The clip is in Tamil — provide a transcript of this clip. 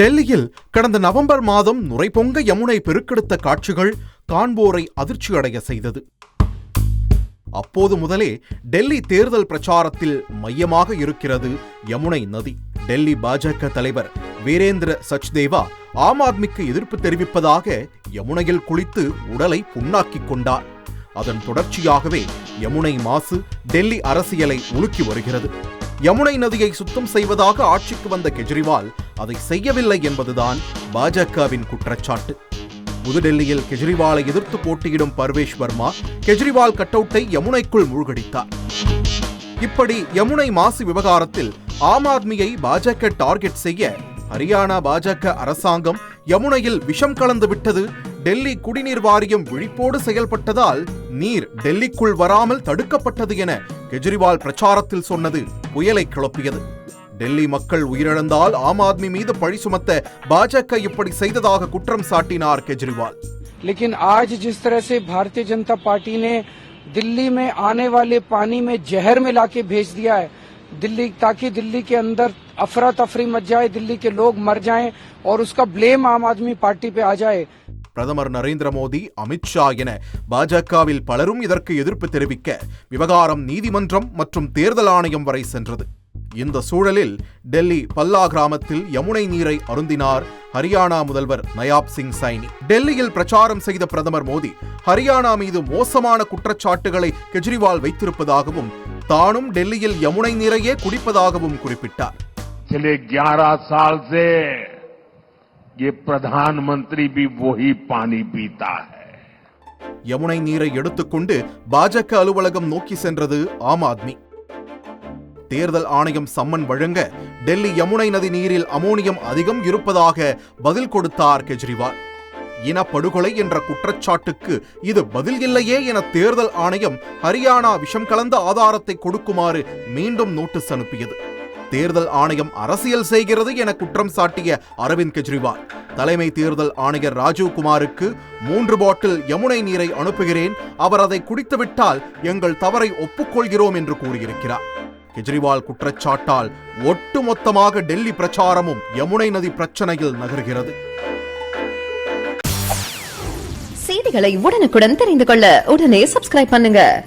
டெல்லியில் கடந்த நவம்பர் மாதம் நுரைபொங்க யமுனை பெருக்கெடுத்த காட்சிகள் காண்போரை அதிர்ச்சியடைய செய்தது. அப்போது முதலே டெல்லி தேர்தல் பிரச்சாரத்தில் மையமாக இருக்கிறது யமுனை நதி. டெல்லி பாஜக தலைவர் வீரேந்திர சச்தேவா ஆம் ஆத்மிக்கு எதிர்ப்பு தெரிவிப்பதாக யமுனையில் குளித்து உடலை புண்ணாக்கிக் கொண்டார். அதன் தொடர்ச்சியாகவே யமுனை மாசு டெல்லி அரசியலை உலுக்கி வருகிறது. யமுனை நதியை சுத்தம் செய்வதாக ஆட்சிக்கு வந்த கெஜ்ரிவால் அதை செய்யவில்லை என்பதுதான் பாஜகவின் குற்றச்சாட்டு. புதுடெல்லியில் கெஜ்ரிவாலை எதிர்த்து போட்டியிடும் பர்வேஷ் வர்மா கெஜ்ரிவால் கட்டவுட்டை யமுனைக்குள் மூழ்கடித்தார். இப்படி யமுனை மாசு விவகாரத்தில் ஆம் ஆத்மியை பாஜக டார்கெட் செய்ய ஹரியானா பாஜக அரசாங்கம் யமுனையில் விஷம் கலந்து விட்டது டெல்லி குடிநீர் வாரியம் விழிப்போடு செயல்பட்டதால் நீர் டெல்லிக்குள் வராமல் தடுக்கப்பட்டது என கெஜ்ரிவால் பிரச்சாரத்தில் சொன்னது புயலை கிளப்பியது டெல்லி மக்கள் உயிரிழந்தால் ஆம் ஆத்மி மீது பழி சுமத்த பாஜக இப்படி செய்ததாக குற்றம் சாட்டினார் கெஜ்ரிவால் लेकिन आज जिस तरह से भारतीय जनता पार्टी ने दिल्ली में आने वाले पानी में जहर मिला के भेज दिया है दिल्ली ताकि दिल्ली के अंदर अफरा तफरी मच जाए दिल्ली के लोग मर जाएं और उसका ब्लेम आम आदमी पार्टी पे आ जाए பிரதமர் நரேந்திர மோடி அமித்ஷா என பாஜகவில் பலரும் இதற்கு எதிர்ப்பு தெரிவிக்க விவகாரம் நீதிமன்றம் மற்றும் தேர்தல் ஆணையம் வரை சென்றது. இந்த சூழலில் டெல்லி பல்லா கிராமத்தில் யமுனை நீரை அருந்தினார் ஹரியானா முதல்வர் நயாப் சிங் சைனி. டெல்லியில் பிரச்சாரம் செய்த பிரதமர் மோடி ஹரியானா மீது மோசமான குற்றச்சாட்டுகளை கெஜ்ரிவால் வைத்திருப்பதாகவும் தானும் டெல்லியில் யமுனை நீரையே குடிப்பதாகவும் குறிப்பிட்டார். ये प्रधानमंत्री भी वही पानी पीता है யமுனை நீரை எடுத்துக்கொண்டு பாஜக அலுவலகம் நோக்கி சென்றது ஆம் ஆத்மி தேர்தல் ஆணையம் சம்மன் வழங்க டெல்லி யமுனை நதி நீரில் அமோனியம் அதிகம் இருப்பதாக பதில் கொடுத்தார் கெஜ்ரிவால் இனப்படுகொலை என்ற குற்றச்சாட்டுக்கு இது பதில் இல்லையே என தேர்தல் ஆணையம் ஹரியானா விஷம் கலந்த ஆதாரத்தை கொடுக்குமாறு மீண்டும் நோட்டீஸ் அனுப்பியது தேர்தல் ஆணையம் அரசியல் செய்கிறது என குற்றம் சாட்டிய அரவிந்த் கெஜ்ரிவால். தலைமை தேர்தல் ஆணையர் ராஜீவ் குமாருக்கு மூன்று பாட்டில் யமுனை நீரை அனுப்புகிறேன். அவர் அதை குடித்துவிட்டால் எங்கள் தவறை ஒப்புக்கொள்கிறோம் என்று கூறியிருக்கிறார். கெஜ்ரிவால் குற்றச்சாட்டால் ஒட்டுமொத்தமாக டெல்லி பிரச்சாரமும் யமுனை நதி பிரச்சனையில் நகர்கிறது. செய்திகளை உடனுக்குடன் தெரிந்து கொள்ள உடனே சப்ஸ்கிரைப் பண்ணுங்க.